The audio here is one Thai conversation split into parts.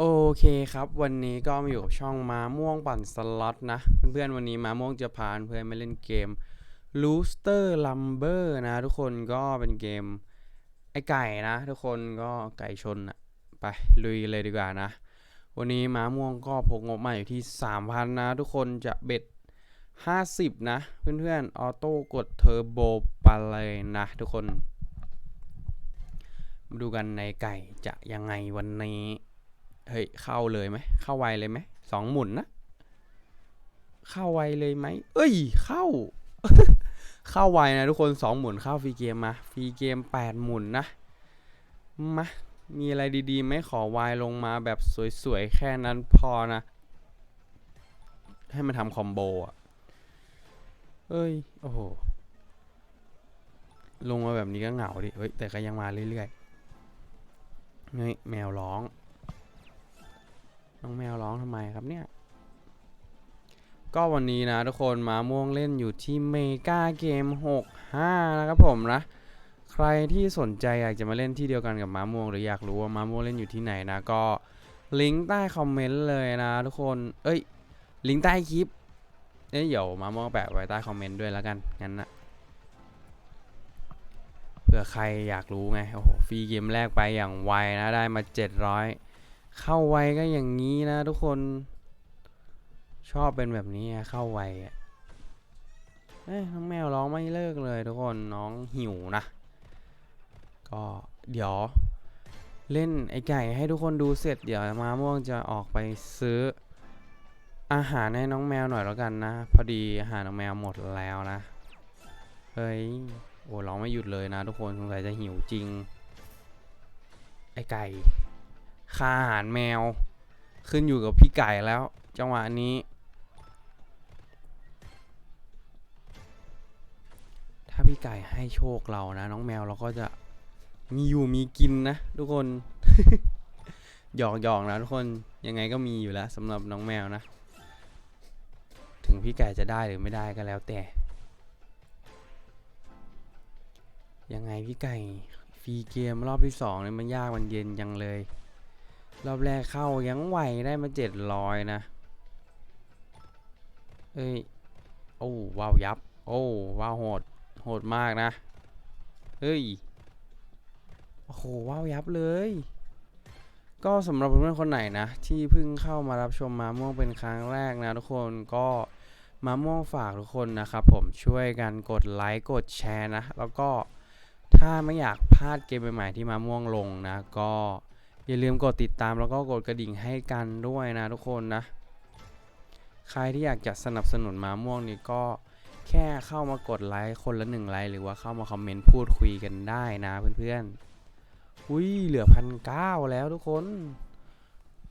โอเคครับ วันนี้ก็มาอยู่กับช่องม้าม่วงปั่นสล็อตนะ เพื่อนๆวันนี้ม้าม่วงจะพาเพื่อนมาเล่นเกม Rooster Lumber นะ ทุกคนก็เป็นเกมไอไก่นะ ทุกคนก็ไก่ชนอะไปลุยเลยดีกว่านะ วันนี้ม้าม่วงก็พกงบมาอยู่ที่ 3,000 นะ ทุกคนจะเบ็ด 50 นะ เพื่อนๆออโต้กดเทอร์โบไปเลยนะ ทุกคน มาดูกันในไก่จะยังไงวันนี้ เฮ้ยเข้าเลยไหมเข้าไวเลยไหมสองหมุนนะ เข้าไวเลยไหมเอ้ย เข้า เข้าไวนะทุกคนสองหมุนเข้าฟรีเกมมาฟรีเกมแปดหมุนนะมามีอะไรดีๆไหมขอไวลงมาแบบสวยๆ แค่นั้นพอนะ ให้มันทำคอมโบอะเอ้ย โอ้โห ลงมาแบบนี้ก็เหงาดิ เฮ้ย แต่ก็ยังมาเรื่อยๆเฮ้ยแมวร้อง น้องแมวร้องทำไมครับเนี่ย ก็วันนี้นะทุกคนมาม่วงเล่นอยู่ที่เมกาเกม 65 นะครับผมนะ ใครที่สนใจอยากจะมาเล่นที่เดียวกันกับมาม่วงหรืออยากรู้ว่ามาม่วงเล่นอยู่ที่ไหนนะก็ลิงก์ใต้คอมเมนต์เลยนะทุกคน เอ้ย ลิงก์ใต้คลิปเอ้ยเดี๋ยวมาม่วงแปะไว้ใต้คอมเมนต์ด้วยแล้วกันงั้นนะเผื่อใครอยากรู้ไง โอ้โห ฟรีเกมแรกไปอย่างไวนะ ได้มา 700 เข้าไวก็อย่างนี้นะทุกคน ชอบเป็นแบบนี้เข้าไวอะเอ้ยน้องแมวร้องไม่เลิกเลยทุกคนน้องหิวนะ ก็เดี๋ยวเล่นไอ้ไก่ให้ทุกคนดูเสร็จเดี๋ยวมาม่วงจะออกไปซื้อ อาหารให้น้องแมวหน่อยแล้วกันนะ พอดีอาหารน้องแมวหมดแล้วนะ เฮ้ยโอ้ร้องไม่หยุดเลยนะทุกคนสงสัยจะหิวจริง ไอ้ไก่ ค่าอาหารแมว ขึ้นอยู่กับพี่ไก่แล้ว จังหวะนี้ ถ้าพี่ไก่ให้โชคเรานะ น้องแมวเราก็จะมีอยู่มีกินนะทุกคนหยอกหยอกนะทุกคนยังไงก็มีอยู่แล้วสำหรับน้องแมวนะ ถึงพี่ไก่จะได้หรือไม่ได้ก็แล้วแต่ ยังไงพี่ไก่ฟรีเกมรอบที่สองเนี่ยมันยากมันเย็นจังเลย รอบแรกเข้ายังไหวได้มาเจ็ดร้อยนะเอ้ยโอ้ว้าวยับ โอ้ว้าวโหดโหดมากนะเฮ้ยโอ้โหว้าวยับเลย ก็สำหรับเพื่อนๆคนไหนนะ ที่เพิ่งเข้ามารับชมมาม่วงเป็นครั้งแรกนะทุกคนก็มาม่วงฝากทุกคนนะครับผมช่วยกันกดไลค์กดแชร์นะ แล้วก็ถ้าไม่อยากพลาดเกมใหม่ๆที่มาม่วงลงนะ ก็ อย่าลืมกดติดตามแล้วก็กดกระดิ่งให้กันด้วยนะทุกคนนะ ใครที่อยากจะสนับสนุนมาม่วงนี่ก็แค่เข้ามากดไลค์คนละหนึ่งไลค์หรือว่าเข้ามาคอมเมนต์พูดคุยกันได้นะเพื่อนๆ อุ้ยเหลือพันเก้าแล้วทุกคน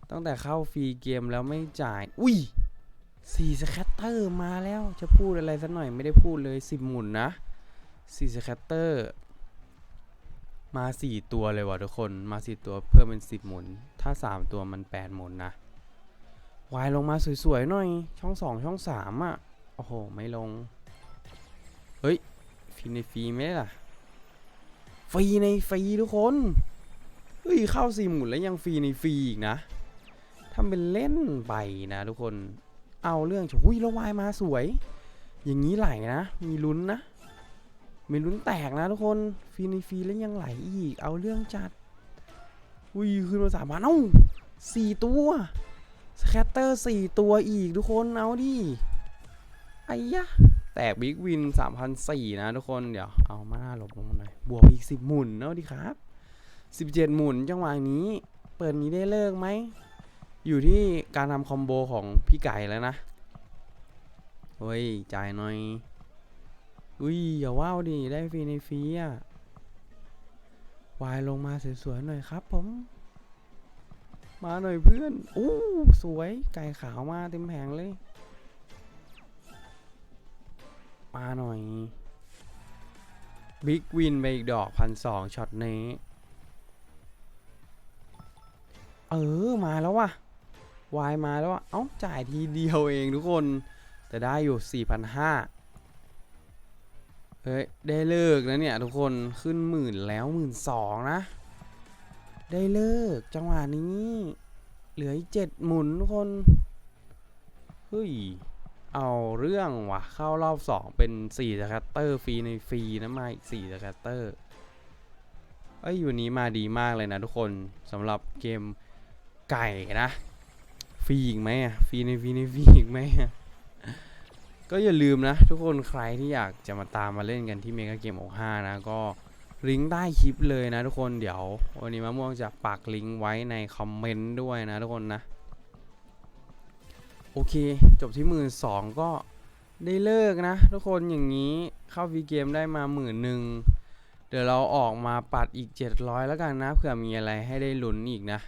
ตั้งแต่เข้าฟรีเกมแล้วไม่จ่าย อุ้ยสี่สแคตเตอร์มาแล้วจะพูดอะไรสักหน่อยไม่ได้พูดเลยสิบหมุนนะสี่สแคตเตอร์ มาสี่ตัวเลยว่ะทุกคนมาสี่ตัวเพิ่มเป็นสิบหมุน ถ้าสามตัวมันแปดหมุนนะวายลงมาสวยๆหน่อย ช่องสองช่องสามอะ โอ้โห ไม่ลง เฮ้ยฟรีในฟรีไหมล่ะฟรีในฟรีทุกคน เฮ้ยเข้าสี่หมุนแล้วยังฟรีในฟรีอีกนะทำเป็นเล่นไปนะทุกคน เอาเรื่องเฉยอุ้ยล้ววายมาสวย อย่างนี้ไหลนะ มีลุ้นนะ มีลุ้นแตกนะทุกคนฟรีในฟรีแล้วยังไหลอีก เอาเรื่องจัด อุ้ยขึ้นมาสามพันเอ้าสี่ตัวสแคตเตอร์สี่ตัวอีกทุกคนเอาดิไอ้ยะแตกบิ๊กวิน3,004นสี่นะทุกคนเดี๋ยวเอามาหน้าลบลงมาหน่อยบวกอีก10หมุนเอาดิครับ17หมุนจังหวะนี้ เปิดนี้ได้เลิกไหมอยู่ที่การทำคอมโบของพี่ไก่แล้วนะเฮ้ยจ่ายหน่อย อุ้ยอย่าว้าวดิได้ฟรีในฟรีอะวายลงมาสวยๆหน่อยครับผม มาหน่อยเพื่อนอู้สวยไก่ขาวมาเต็มแผงเลย มาหน่อยบิ๊กวินไปอีกดอกพันสองช็อตนี้ เออ มาแล้วว่ะวายมาแล้วว่ะเอ้าจ่ายทีเดียวเองทุกคน แต่ได้อยู่ 4,500 เฮ้ย ได้เลิกแล้วเนี่ยทุกคนขึ้นหมื่นแล้วหมื่นสองนะ ได้เลิกจังหวะนี้ เหลืออีกเจ็ดหมุนทุกคน เฮ้ย เอาเรื่องว่ะเข้ารอบสองเป็นสี่สแคตเตอร์ฟรีในฟรีนะมาอีกสี่สแคตเตอร์เอ้ยอยู่นี้มาดีมากเลยนะทุกคนสำหรับเกมไก่นะฟรีอีกไหมอะฟรีในฟรีในฟรีอีกไหมอะ ก็อย่าลืมนะ ทุกคนใครที่อยากจะมาตามมาเล่นกันที่เมกาเกม65 นะ ก็ลิงก์ใต้คลิปเลยนะทุกคนเดี๋ยว วันนี้มะม่วงจะปักลิงก์ไว้ในคอมเมนต์ด้วยนะทุกคนนะ โอเค จบที่หมื่นสองก็ได้เลิกนะ ทุกคนอย่างนี้เข้าวีเกมได้มาหมื่นหนึ่งเดี๋ยวเราออกมาปัดอีก 700 แล้วกันนะเผื่อมีอะไรให้ได้ลุ้นอีกนะ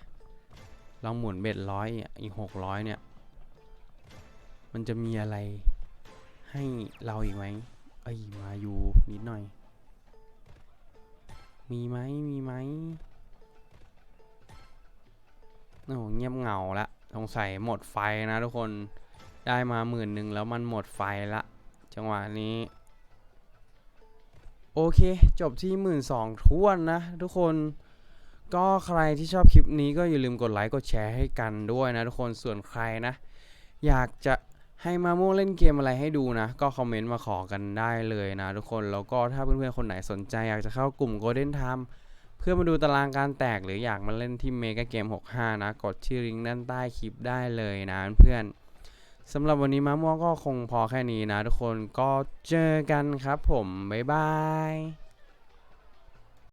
ลองหมุนเบ็ดร้อยอีก 600 เนี่ย มันจะมีอะไร ให้เราอีกไหมเอ้ยมาอยู่นิดหน่อย มีไหมมีไหมโอ้โหเงียบเหงาละสงสัยหมดไฟนะทุกคนได้มาหมื่นหนึ่งแล้วมันหมดไฟละ จังหวะนี้ โอเค จบที่หมื่นสองทวนนะ ทุกคนก็ใครที่ชอบคลิปนี้ก็อย่าลืมกดไลค์กดแชร์ให้กันด้วยนะทุกคนส่วนใครนะ อยากจะ ให้มาโม่วงเล่นเกมอะไรให้ดูนะ ก็คอมเมนต์มาขอกันได้เลยนะทุกคนแล้วก็ถ้าเพื่อนๆคนไหนสนใจอยากจะเข้ากลุ่ม Golden Time เพื่อมาดูตารางการแตกหรืออยากมาเล่นที่เมกาเกม65 นะ กดชื่อลิงก์ด้านใต้คลิปได้เลยนะเพื่อนสำหรับวันนี้มะม่วงก็คงพอแค่นี้นะทุกคนก็เจอกันครับผม บ๊ายบาย